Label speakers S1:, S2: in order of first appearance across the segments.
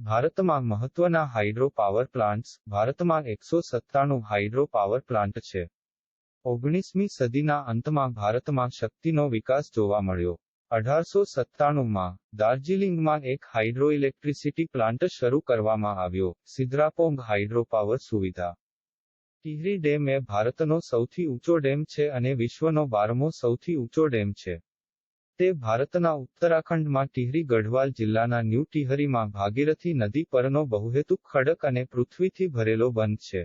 S1: ભારતમાં મહત્વના hydro power plants, ભારતમાં એકસો સત્તાણું હાઇડ્રો પાવર પ્લાન્ટ છે. ઓગણીસમી સદીના અંતમાં ભારતમાં શક્તિનો વિકાસ જોવા મળ્યો. અઢારસો સત્તાણુંમાં દાર્જિલિંગમાં એક હાઇડ્રો ઇલેક્ટ્રિસિટી પ્લાન્ટ શરૂ કરવામાં આવ્યો, સિદ્રાપોંગ હાઇડ્રો પાવર સુવિધા. ટિહરી ડેમ એ ભારતનો સૌથી ઊંચો ડેમ છે અને વિશ્વનો બારમો સૌથી ઊંચો ડેમ છે. તે ભારતના ઉત્તરાખંડમાં ટિહરી ગઢવાલ જિલ્લાના ન્યૂ ટિહરીમાં ભાગીરથી નદી પરનો બહુહેતુક ખડક અને પૃથ્વીથી ભરેલો બંધ છે.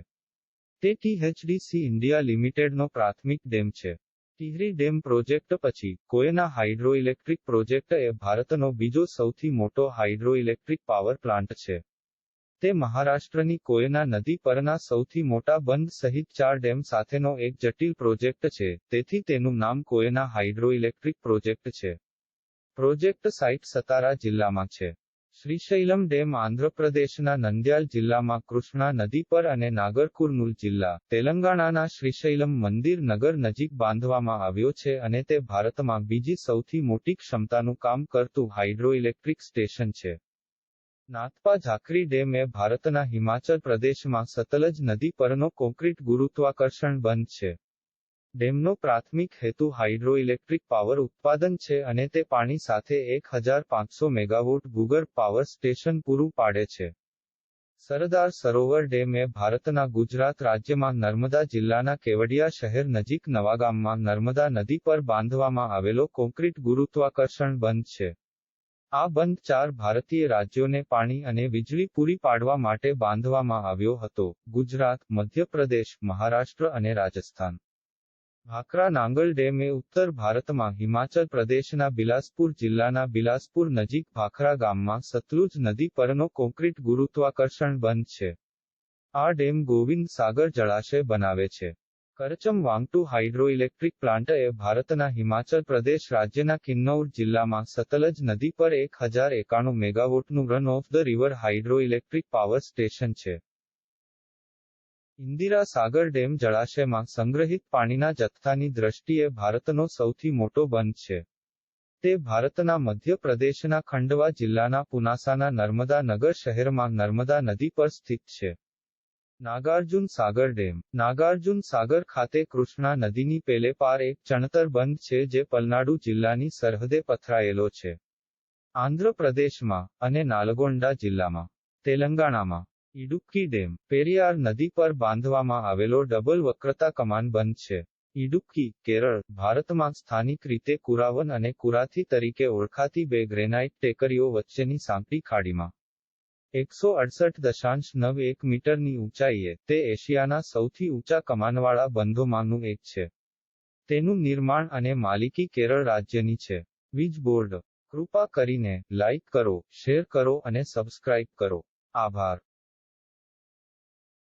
S1: તે ટીએચડીસી ઇન્ડિયા લિમિટેડનો પ્રાથમિક ડેમ છે. ટિહરી ડેમ પ્રોજેક્ટ પછી કોયના હાઇડ્રોઇલેક્ટ્રિક પ્રોજેક્ટ એ ભારતનો બીજો સૌથી મોટો હાઇડ્રોઇલેક્ટ્રિક પાવર પ્લાન્ટ છે. તે મહારાષ્ટ્રની કોયના નદી પરના સૌથી મોટા બંધ સહિત ચાર ડેમ સાથેનો એક જટિલ પ્રોજેક્ટ છે. તેથી તેનું નામ કોયના હાઇડ્રોઇલેક્ટ્રિક પ્રોજેક્ટ છે. પ્રોજેક્ટ સાઇટ સતારા જિલ્લામાં છે. શ્રીશૈલમ ડેમ આંધ્રપ્રદેશના નંદ્યાલ જિલ્લામાં કૃષ્ણા નદી પર અને નાગરકુર્નુલ જિલ્લા તેલંગાણાના શ્રીશૈલમ મંદિર નગર નજીક બાંધવામાં આવ્યો છે અને તે ભારતમાં બીજી સૌથી મોટી ક્ષમતાનું કામ કરતું હાઇડ્રોઇલેક્ટ્રિક સ્ટેશન છે. નાથપા ઝાકરી ડેમ એ ભારતના હિમાચલ પ્રદેશમાં સતલજ નદી પરનો કોન્ક્રીટ ગુરુત્વાકર્ષણ બંધ છે. ડેમનો પ્રાથમિક હેતુ હાઇડ્રોઇલેક્ટ્રિક પાવર ઉત્પાદન છે અને તે પાણી સાથે એક હજાર પાંચસો મેગાવોટ ભૂગર્ભ પાવર સ્ટેશન પૂરું પાડે છે. સરદાર સરોવર ડેમ એ ભારતના ગુજરાત રાજ્યમાં નર્મદા જિલ્લાના કેવડિયા શહેર નજીક નવાગામમાં નર્મદા નદી પર બાંધવામાં આવેલો કોન્ક્રીટ ગુરુત્વાકર્ષણ બંધ છે. આ બંધ ચાર ભારતીય રાજ્યોને પાણી અને વીજળી પૂરી પાડવા માટે બાંધવામાં આવ્યો હતો. ગુજરાત, મધ્યપ્રદેશ, મહારાષ્ટ્ર અને રાજસ્થાન. ભાખરા નાંગલ ડેમે ઉત્તર ભારતમાં હિમાચલ પ્રદેશના બિલાસપુર જિલ્લાના બિલાસપુર નજીક ભાખરા ગામમાં સતલુજ નદી પરનો કોન્ક્રીટ ગુરુત્વાકર્ષણ બંધ છે. આ ડેમ ગોવિંદ સાગર જળાશય બનાવે છે. કરચમ વાંગટુ હાઇડ્રોઇલેક્ટ્રિક પ્લાન્ટ એ ભારતના હિમાચલ પ્રદેશ રાજ્યના કિન્નૌર જિલ્લામાં સતલજ નદી પર એક હજાર એકાણું મેગાવોટનું run of the river hydroelectric power station છે. ઇન્દિરા સાગર ડેમ જળાશયમાં સંગ્રહિત પાણીના જથ્થાની દ્રષ્ટિએ ભારતનો સૌથી મોટો બંધ છે. તે ભારતના મધ્ય પ્રદેશના ખંડવા જિલ્લાના પુનાસાના નર્મદા નગર શહેરમાં નર્મદા નદી પર સ્થિત છે. નાગાર્જુન સાગર ડેમ. નાગાર્જુન સાગર ખાતે કૃષ્ણા નદીની પેલે પાર એક ચણતર બંધ છે જે પલનાડુ જિલ્લાની સરહદે પથરાયેલો છે. આંધ્રપ્રદેશમાં અને નાલગોંડા જિલ્લામાં. તેલંગાણામાં. ઇડુક્કી ડેમ. પેરિયાર નદી પર બાંધવામાં આવેલો ડબલ વક્રતા કમાન બંધ છે. ઇડુક્કી, કેરળ, ભારતમાં સ્થાનિક રીતે કુરાવન અને કુરાથી તરીકે ઓળખાતી બે ગ્રેનાઇટ ટેકરીઓ વચ્ચેની સાંકડી ખાડીમાં. એકસો અડસઠ દશાંશ નવ એક મીટરની ઊંચાઈએ તે એશિયાના સૌથી ઊંચા કમાનવાળા બંધોમાંનું એક છે. તેનું નિર્માણ અને માલિકી કેરળ રાજ્યની છે. વીજ બોર્ડ. કૃપા કરીને લાઇક કરો, શેર કરો અને સબસ્ક્રાઇબ કરો. આભાર.